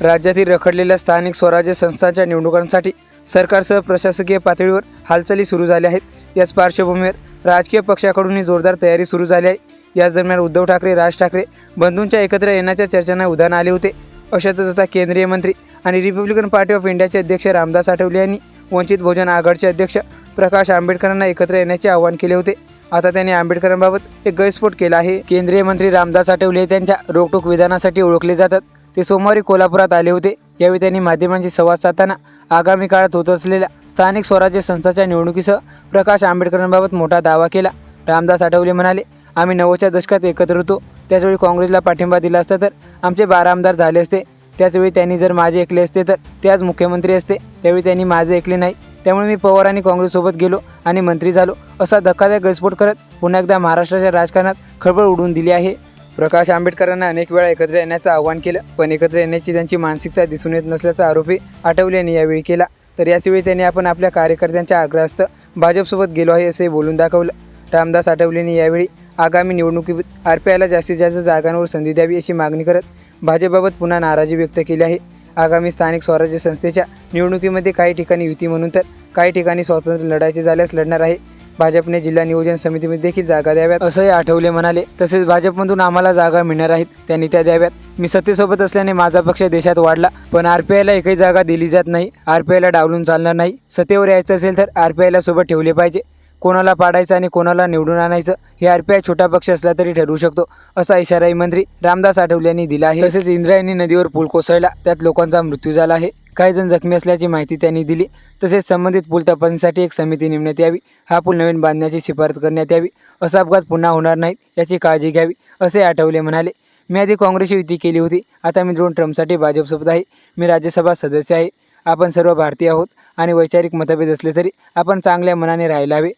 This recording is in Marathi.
राज्यातील रखडलेल्या स्थानिक स्वराज्य संस्थांच्या निवडणुकांसाठी सरकारसह प्रशासकीय पातळीवर हालचाली सुरू झाल्या आहेत. याच पार्श्वभूमीवर राजकीय पक्षाकडूनही जोरदार तयारी सुरू झाली आहे. याच दरम्यान उद्धव ठाकरे राज ठाकरे बंधूंच्या एकत्र येण्याच्या चर्चांना उधाण आले होते. अशातच आता केंद्रीय मंत्री आणि रिपब्लिकन पार्टी ऑफ इंडियाचे अध्यक्ष रामदास आठवले यांनी वंचित बहुजन आघाडीचे अध्यक्ष प्रकाश आंबेडकरांना एकत्र येण्याचे आवाहन केले होते. आता त्यांनी आंबेडकरांबाबत एक गैरस्फोट केला आहे. केंद्रीय मंत्री रामदास आठवले हे त्यांच्या रोकटोक विधानासाठी ओळखले जातात. ते सोमवारी कोल्हापुरात आले होते. यावेळी त्यांनी माध्यमांशी संवाद साधताना आगामी काळात होत असलेल्या स्थानिक स्वराज्य संस्थाच्या निवडणुकीसह प्रकाश आंबेडकरांबाबत मोठा दावा केला. रामदास आठवले म्हणाले आम्ही नव्वदच्या दशकात एकत्र होतो. त्याचवेळी काँग्रेसला पाठिंबा दिला असता तर आमचे बारा आमदार झाले असते. त्याचवेळी त्यांनी जर माझे ऐकले असते तर ते आज मुख्यमंत्री असते. त्यावेळी त्यांनी माझे ऐकले नाही. त्यामुळे मी पवार आणि काँग्रेससोबत गेलो आणि मंत्री झालो. असा धक्कादायक गैरस्फोट करत पुन्हा एकदा महाराष्ट्राच्या राजकारणात खळबळ उडवून दिली आहे. प्रकाश आंबेडकरांना अनेक वेळा एकत्र येण्याचं आवाहन केलं पण एकत्र येण्याची त्यांची मानसिकता दिसून येत नसल्याचा आरोपही आठवले यांनी यावेळी केला. तर याचवेळी त्यांनी आपण आपल्या कार्यकर्त्यांच्या आग्रहास्त भाजपसोबत गेलो आहे असे बोलून दाखवलं. रामदास आठवलेंनी यावेळी आगामी निवडणुकीत आर पी आयला जास्तीत जास्त जागांवर संधी द्यावी अशी मागणी करत भाजपबाबत पुन्हा नाराजी व्यक्त केली आहे. आगामी स्थानिक स्वराज्य संस्थेच्या निवडणुकीमध्ये काही ठिकाणी युती म्हणून तर काही ठिकाणी स्वातंत्र्य लढायचे झाल्यास लढणार आहे. भाजपने जिल्हा नियोजन समितीमध्ये देखील जागा द्याव्यात. असंही आठवले म्हणाले. तसेच भाजपमधून आम्हाला जागा मिळणार आहेत त्यांनी त्या द्याव्यात. मी सत्तेसोबत असल्याने माझा पक्ष देशात वाढला पण आर पी आयला एकही जागा दिली जात नाही. आर पी आयला डावलून चालणार नाही. सत्तेवर यायचं असेल तर आर पी आयला सोबत ठेवले पाहिजे. कोणाला पाडायचं आणि कोणाला निवडून आणायचं हे आर पी आय छोटा पक्ष असला तरी ठरवू शकतो असा इशाराही मंत्री रामदास आठवले यांनी दिला आहे. तसेच इंद्रायणी नदीवर पूल कोसळला त्यात लोकांचा मृत्यू झाला आहे. काही जण जखमी असल्याची माहिती त्यांनी दिली. तसेच संबंधित पूल तपासणीसाठी एक समिती नेमण्यात यावी. हा पूल नवीन बांधण्याची शिफारस करण्यात यावी. असा अपघात पुन्हा होणार नाही याची काळजी घ्यावी असे आठवले म्हणाले. मी आधी काँग्रेसची युती केली होती. आता मी दोन ट्रम्पसाठी भाजपसोबत आहे. मी राज्यसभा सदस्य आहे. आपण सर्व भारतीय आहोत आणि वैचारिक मतभेद असले तरी आपण चांगल्या मनाने राहायला हवे.